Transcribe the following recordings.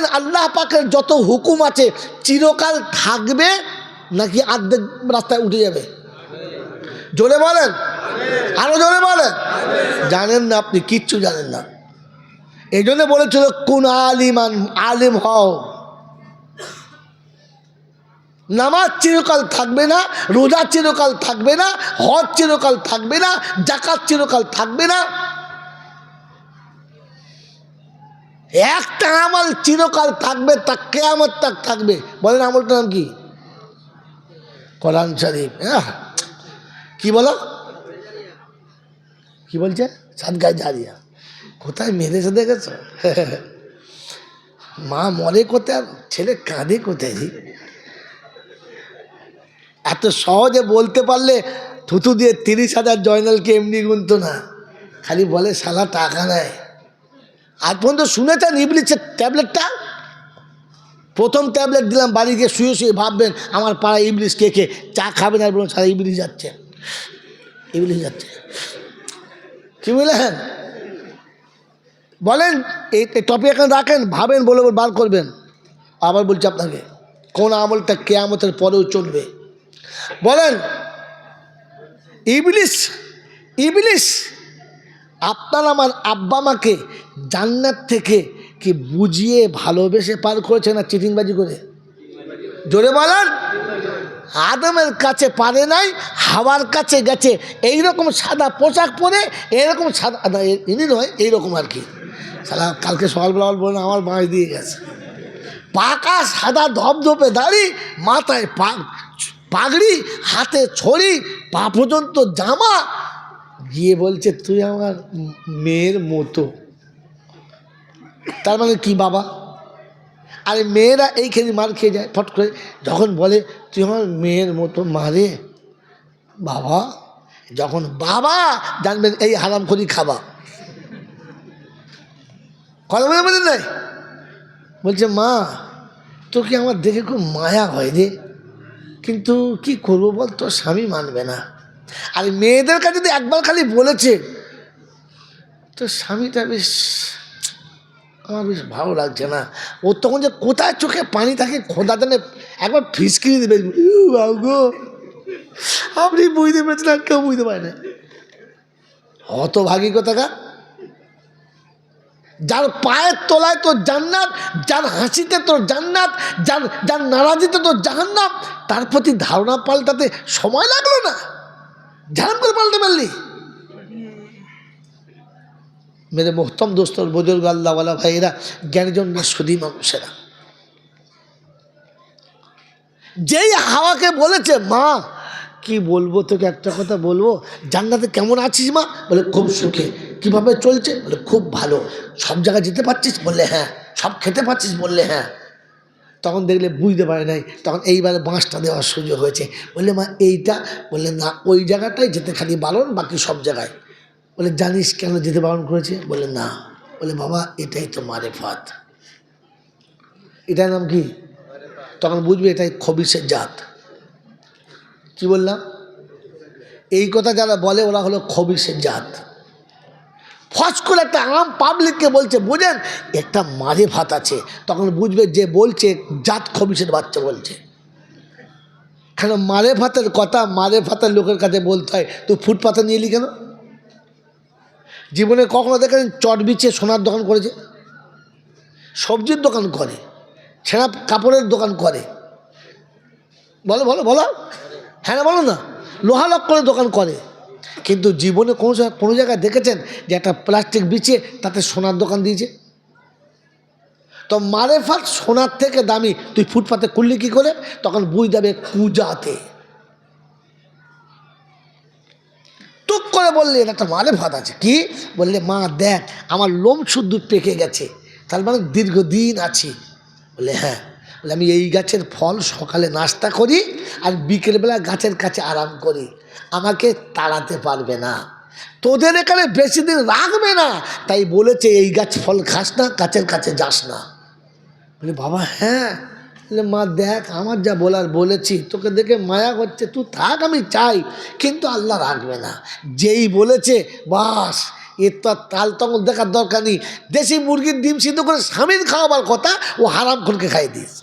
বলেন আল্লাহ পাকের যত হুকুম আছে চিরকাল থাকবে নাকি আর্ধেক রাস্তায় উঠে যাবে? জোরে বলেন। আরও জোরে বলেন। জানেন না আপনি, কিচ্ছু জানেন না। এই জন্য বলেছিল, কোন আলিমান, আলিম হও। নামাজ চিরকাল থাকবে না, রোজা চিরকাল থাকবে না, হজ চিরকাল থাকবে না জাকাত চিরকাল থাকবে না। একটা আমল চিরকাল থাকবে, তা কেয়ামত তাক থাকবে। বলেন আমলটার নাম কি? কোরআন শরীফ। হ্যাঁ কি বলো? কি বলছে? সাদগায় জারিয়া। কোথায় মেরেছে দেখেছ? মা মরে কোথায় ছেলে কাঁদে কোথায়? এত সহজে বলতে পারলে থুতু দিয়ে তিরিশ হাজার জয়নালকে এমনি গুনতো না। খালি বলে, শালা টাকা নেয় আজ পর্যন্ত শুনেছেন ইবলিসের ট্যাবলেটটা? প্রথম ট্যাবলেট দিলাম, বাড়ি গিয়ে শুয়ে শুয়ে ভাববেন, আমার পাড়ায় ইবলিশ কে কে? চা খাবেন আর বলুন, সারা ইবলিশ যাচ্ছে। ইবলিশ যাচ্ছে। কি বললেন? বলেন, এই টপিক এখানে রাখেন, ভাবেন, বলে বলে বার করবেন। আবার বলছি আপনাকে, কোন আমলটা কেয়ামতের পরেও চলবে? বলেন ইবলিশ ইবলিশ আপনার আমার আব্বা মাকে জান্নাত থেকে কি বুঝিয়ে ভালোবেসে পার করেছে না চিটিংবাজি করে? জোরে বলেন। আদমের কাছে পারে নাই, হাওয়ার কাছে গেছে। এইরকম সাদা পোশাক পরে এরকম সাদা ইনি নয়, এইরকম আর কি। সালা কালকে সকালবেলা বলবেন আমার বাঁশ দিয়ে গেছে। পাকা সাদা ধপধপে দাড়ি, মাথায় পাগড়ি, হাতে ছড়ি, পা পর্যন্ত জামা গিয়ে বলছে, তুই আমার মেয়ের মতো। তার মানে কি বাবা? আরে মেয়েরা এইখানে মার খেয়ে যায়, ফট করে যখন বলে, তুই আমার মেয়ের মতো মারে বাবা, যখন, বাবা, জানবেন এই হারাম করি খাবা। কথা বলে বলেন নাই? বলছে, মা, তোকে আমার দেখে খুব মায়া হয় রে। কিন্তু কি করব বল, তোর স্বামী মানবে না। আর মেয়েদের কাছে যদি একবার খালি বলেছে, তো স্বামীটা বেশ, আমার বেশ ভালো লাগছে না। ও তখন যে কোথায় চোখে পানি থাকে খোদা জানে, একবার ফিসকিরি দেবে। গো আপনি বুঝতে পেরেছেন আর কেউ বুঝতে পারে না। ভাগী কোথাকা যার পায়ের তলায় তোর জান্নাত, যার হাসিতে তোর জান্নাত, যার যার নারাজিতে তোর জাহান্নাত তার প্রতি ধারণা পাল্টাতে সময় লাগল না। ঝাড় করে পাল্টে পারলি মেরে মোহতম দোস্তর বুজুর্গ, আল্লাহওয়ালা ভাইয়েরা, জ্ঞানীজন সুদী মানুষেরা। যেই হাওয়াকে বলেছে, মা, কি বলব তোকে একটা কথা বলব? জান্নাতে কেমন আছিস মা? বলে, খুব সুখে। কীভাবে চলছে? বলে, খুব ভালো। সব জায়গায় যেতে পারছিস? বললে হ্যাঁ। সব খেতে পারছিস? বললে হ্যাঁ। তখন দেখলে বুঝতে পারে নাই, তখন এইবারে বাঁশটা দেওয়ার সুযোগ হয়েছে। বললে, মা, এইটা? বললে, না, ওই জায়গাটাই যেতে খালি বারণ বাকি সব জায়গায়। বলে জানিস কেন যেতে বারণ করেছে? বলে না। বলে বাবা, এটাই তো মারে ফাত এটার নাম কি? তখন বুঝবে এটাই খবিসের জাত। কি বললাম? এই কথা যারা বলে, ওরা হলো খবিসের জাত। ফস করে একটা আম পাবলিককে বলছে, বোঝেন, একটা মাঝে ভাত আছে। তখন বুঝবে যে বলছে, জাত খবিসের বাচ্চা বলছে। কেন মারে ভাতের কথা মারে ভাতের লোকের কাছে বলতে হয়, তুই ফুটপাতে নিয়ে এলি কেন? জীবনে কখনো দেখেন চট বিছিয়ে সোনার দোকান করেছে? সবজির দোকান করে, ছেঁড়া কাপড়ের দোকান করে। বলো বলো বলো। হ্যাঁ বলো না। লোহা লক্করের দোকান করে। কিন্তু জীবনে কোনো কোনো জায়গায় দেখেছেন যে একটা প্লাস্টিক বিছিয়ে তাতে সোনার দোকান দিয়েছে? তো মারেফাত সোনার থেকে দামি তুই ফুটপাতে করলি কী করে? তখন বুঝ যাবে কুজাতে। টুক করে বললে, এটা একটা মারে ভাত আছে। কি? বললে, মা, দেখ, আমার লোম শুদ্ধ পেকে গেছে। তার মানে দীর্ঘদিন আছি। বলে হ্যাঁ। বলে, আমি এই গাছের ফল সকালে নাস্তা করি আর বিকেলবেলা গাছের কাছে আরাম করি। আমাকে তাড়াতে পারবে না। তোদের এখানে বেশি দিন রাখবে না। তাই বলেছে, এই গাছ ফল খাস না, গাছের কাছে যাস না। বলে, বাবা হ্যাঁ। মা, দেখ, আমার যা বলার বলেছি, তোকে দেখে মায়া করছে, তুই থাক, আমি চাই। কিন্তু আল্লাহ রাখবে না। যেই বলেছে, বাস এর তো আর তাল তঙ্গল দেখার দরকার নেই। দেশি মুরগির ডিম সিদ্ধ করে স্বামীর খাওয়াবার কথা ও হারাম খনকে খাইয়ে দিয়েছে।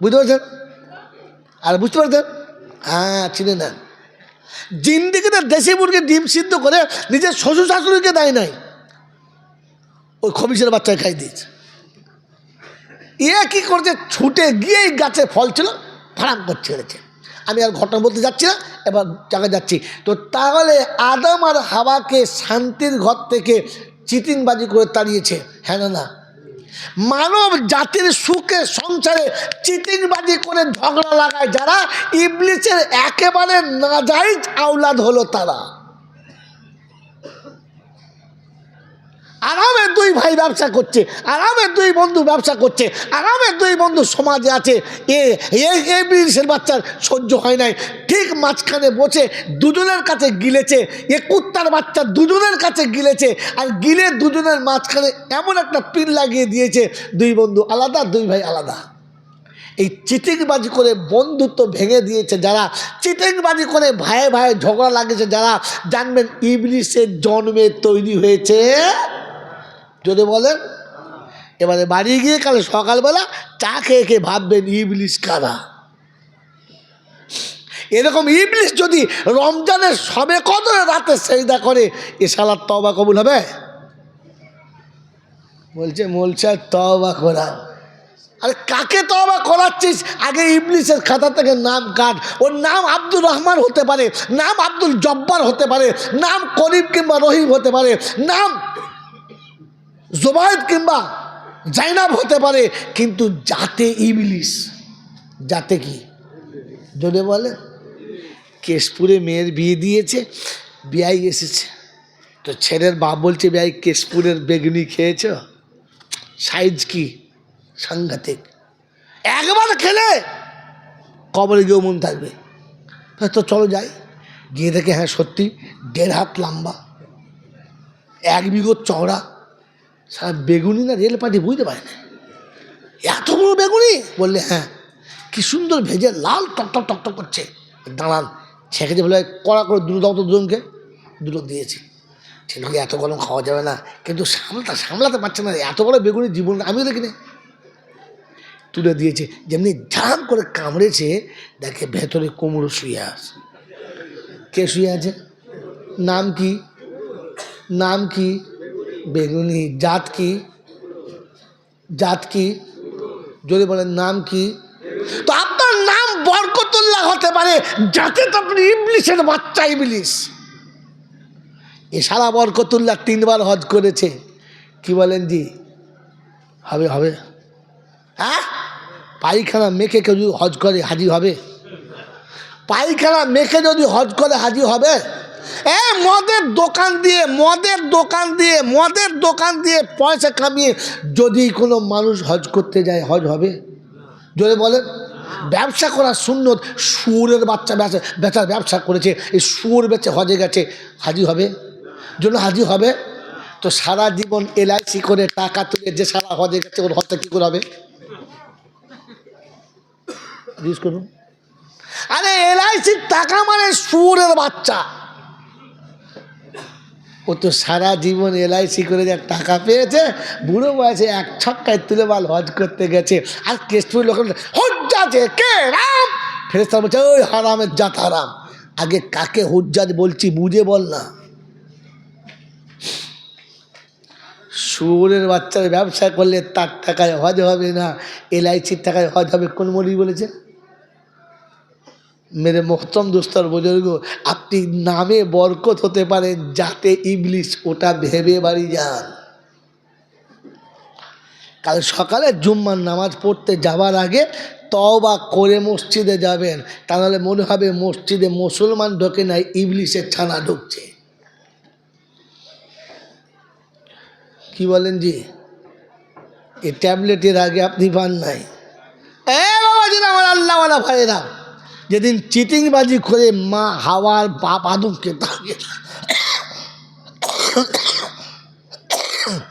বুঝতে পারছেন? আর বুঝতে পারছেন? হ্যাঁ চিনে নেন। জিন্দিগিতে দেশি মুরগির ডিম সিদ্ধ করে নিজের শ্বশুর শাশুড়িকে দেয় নাই, ওই খবিসের বাচ্চাকে খাই দিয়েছে। এ কি করছে? ছুটে গিয়ে গাছে ফল ছিল ফারাম করে ছেড়েছে। আমি আর ঘটনা বলতে যাচ্ছি না, এবার জায়গায় যাচ্ছি। তো তাহলে আদম আর হাওয়াকে শান্তির ঘর থেকে চিটিংবাজি করে তাড়িয়েছে হ্যাঁ না মানব জাতির সুখে সংসারে চিটিংবাজি করে ঝগড়া লাগায় যারা ইবলিশের একেবারে নাজাইজ আওলাদ হলো তারা। আরামে দুই ভাই ব্যবসা করছে আরামে দুই বন্ধু ব্যবসা করছে আরামে দুই বন্ধু সমাজে আছে। এ, এ- এ ব্রিটিশের বাচ্চার সহ্য হয় নাই। ঠিক মাঝখানে বসে দুজনের কাছে গিলেছে, এ কুত্তার বাচ্চা দুজনের কাছে গিলেছে, আর গিলে দুজনের মাঝখানে এমন একটা পিন লাগিয়ে দিয়েছে, দুই বন্ধু আলাদা, দুই ভাই আলাদা। এই চিটিংবাজি করে বন্ধুত্ব ভেঙে দিয়েছে যারা, চিটিংবাজি করে ভাইয়ে ভাইয়ে ঝগড়া লাগিয়েছে যারা, জানবেন ইবলিশের জন্মে তৈরি হয়েছে যদি বলেন, এবারে বাড়ি গিয়ে কাল সকালবেলা চা খেয়ে খেয়ে ভাববেন ইবলিশ কারা? এরকম ইবলিশ যদি রমজানের সবে কদরে রাতে সেইদা করে, এ সালার তবা কবুল হবে? বলছে আর তবা করা। আরে, কাকে তবা করাচ্ছিস? আগে ইবলিশের খাতা থেকে নাম কাট। ওর নাম আব্দুর রহমান হতে পারে, নাম আব্দুল জব্বার হতে পারে, নাম করিম কিংবা রহিম হতে পারে, নাম জোবায়দ কিংবা জাইনাব হতে পারে, কিন্তু জাতে ইবলিস। জাতে কি? যদি বলে, কেশপুরে মেয়ের বিয়ে দিয়েছে, বিয়াই এসেছে। তো ছেলের বাপ বলছে বিয়াই কেশপুরের বেগুনি খেয়েছ? সাইজ কি? সাংঘাতিক। একবার খেলে কবরে গিয়েও মন থাকবে। তা তো চলো যাই। গিয়ে দেখে হ্যাঁ সত্যি, দেড় হাত লম্বা, এক বিঘত চওড়া সারা বেগুনি না রেল পাটি বুঝতে পারে না। এত বড় বেগুনি? বললে হ্যাঁ কি সুন্দর ভেজে লাল টকটক টকটক করছে। দাঁড়ান, ছেঁকে ছেঁকেছে বলে, কড়া করে দুটো দাও তো দুজনকে। দুটো দিয়েছি। ছেলেকে এত গরম খাওয়া যাবে না, কিন্তু সামলাতে সামলাতে পারছে না। এত বড় বেগুনি জীবন আমিও দেখিনি। তুলে দিয়েছে, যেমনি ঝাম করে কামড়েছে, দেখে ভেতরে কোমড়ো শুয়ে আছে। কে শুয়ে আছে? নাম কি? নাম কি? বেগুনি, জাত কি? জাত কি? যদি বলেন নাম কি? তো আপনার নাম বরকতুল্লাহ হতে পারে, যাতে তো আপনি ইবলিশের বাচ্চা ইবলিশ। এ সারা বরকতুল্লাহ তিনবার হজ করেছে। কি বলেন জি? হবে হবে। হ্যাঁ? পায়খানা মেখে কেউ হজ করে হাজি হবে? পায়খানা মেখে যদি হজ করে হাজি হবে? এ, মদের দোকান দিয়ে, মদের দোকান দিয়ে, মদের দোকান দিয়ে পয়সা কামিয়ে যদি কোনো মানুষ হজ করতে যায়, হজ হবে? যদি বলেন। ব্যবসা করার সুন্নত সুরের বাচ্চা বেচা বেচার ব্যবসা করেছে, এই সুর বেচে হজে গেছে, হাজি হবে? জন্য হাজি হবে? তো সারা জীবন এলআইসি করে টাকা তুলে যে সারা হজে গেছে, ওর হজটা কী করে হবে? আরে, এলআইসির টাকা মানে সুরের বাচ্চা। ও তো সারা জীবন এলআইসি করে যা টাকা পেয়েছে, বুড়ো বয়সে এক ছক্কায় তুলে বাল হজ করতে গেছে। আর কেশপুর লোক হজ্জাছে কে রাম? ফেরেস্তা বলছে, ওই হারামের জাত হারাম আগে কাকে হুজ্জাজ বলছি বুঝে বল না। শুয়োরের বাচ্চার ব্যবসা করলে তার টাকায় হজ হবে না, এলআইসির টাকায় হজ হবে, কোন মলি বলেছে? মেরে মোহতম দোস্তর বুজুর্গ আপনি নামে বরকত হতে পারেন যাতে ইবলিশ ওটা ভেবে বাড়ি যান কাল সকালে জুম্মার নামাজ পড়তে যাওয়ার আগে তওবা করে মসজিদে যাবেন তাহলে মনে হবে মসজিদে মুসলমান ঢোকে নাই ইবলিশের ছানা ঢুকছে কি বলেন জি এই ট্যাবলেটের আগে আপনি পান নাই এ বাবাজিরা আমার আল্লাহওয়ালা ভাইয়েরা। যেদিন চিটিংবাজি করে মা হাওয়ার বাপ আদমকে তাড়িয়ে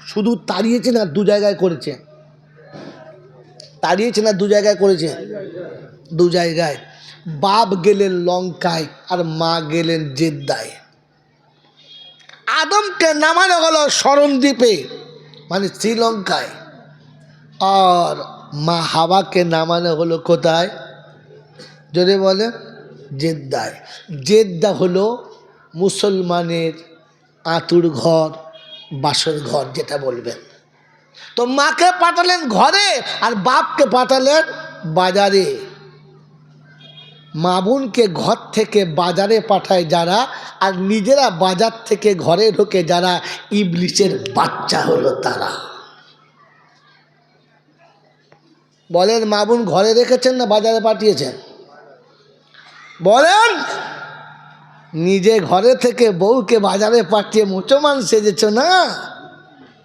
শুধু তাড়িয়েছে না দু জায়গায় করেছে। তাড়িয়েছে না দু জায়গায় করেছে। দু জায়গায়। বাপ গেলেন লঙ্কায় আর মা গেলেন জেদ্দায়। আদমকে নামানো হলো স্মরণদ্বীপে মানে শ্রীলঙ্কায়। আর মা হাওয়াকে নামানো হলো কোথায়? যদি বলে জেদ্দায় জেদ্দা হলো মুসলমানের আতুর ঘর বাসর ঘর যেটা বলবেন। তো মাকে পাঠালেন ঘরে আর বাপকে পাঠালেন বাজারে। মা বোনকে ঘর থেকে বাজারে পাঠায় যারা আর নিজেরা বাজার থেকে ঘরে ঢোকে যারা ইবলিশের বাচ্চা হলো তারা। বলেন মা বোন ঘরে রেখেছেন না বাজারে পাঠিয়েছেন? বলেন, নিজে ঘরে থেকে বউকে বাজারে পাঠিয়ে মুচমান সেজেছ না?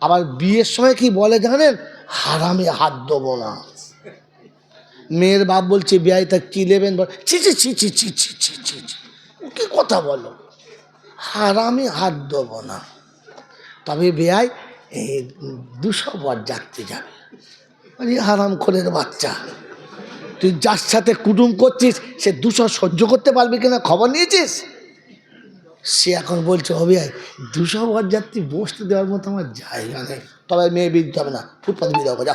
আবার বিয়ের সময় কি বলে জানেন? হারামে হাত দেবো না। মেয়ের বাপ বলছে বিয়াই তা কী নেবেন? ছি ছি ছি ছি ছি ছি কি কথা বলো? হারামে হাত দেবো না। তবে বেয়াই এই দুশো বর যাত্রী যাবে হারাম খোলের বাচ্চা। তুই যার সাথে কুটুম করছিস, সে দুশো সহ্য করতে পারবি কিনা খবর নিয়েছিস? সে এখন বলছে অভিয়াই দুশো বরযাত্রী বসতে দেওয়ার মতো আমার জায়গা নেই। তবে মেয়ে বিরতে হবে না ফুটপাথ বিয়ে যা।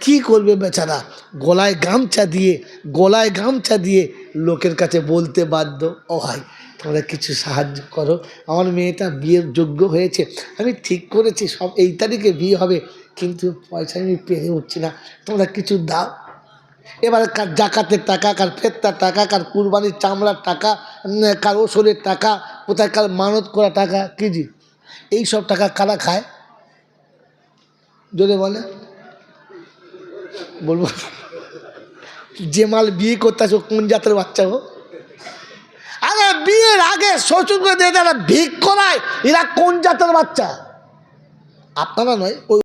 কী করবে বেচারা? গলায় গামছা দিয়ে, গলায় গামছা দিয়ে লোকের কাছে বলতে বাধ্য। ও ভাই, তোমরা কিছু সাহায্য করো। আমার মেয়েটা বিয়ের যোগ্য হয়েছে। আমি ঠিক করেছি, সব এই তারিখে বিয়ে হবে, কিন্তু পয়সা আমি পেরে উঠছি না। তোমরা কিছু দাও। এবারে কার জাকাতের টাকা, কার ফেরতার টাকা, কার কুরবানির চামড়ার টাকা কার ওষুধের টাকা কোথায় কার মানত করা টাকা, কি জি? এই সব টাকা কারা খায়? যদি বলে। বলব। যে মাল বিয়ে করতে আসো কোন জাতের বাচ্চা গো? আরে বিয়ের আগে শ্বশুরকে দিয়ে যারা ভিক করায়, এরা কোন জাতের বাচ্চা? আপনারা নয়, ওই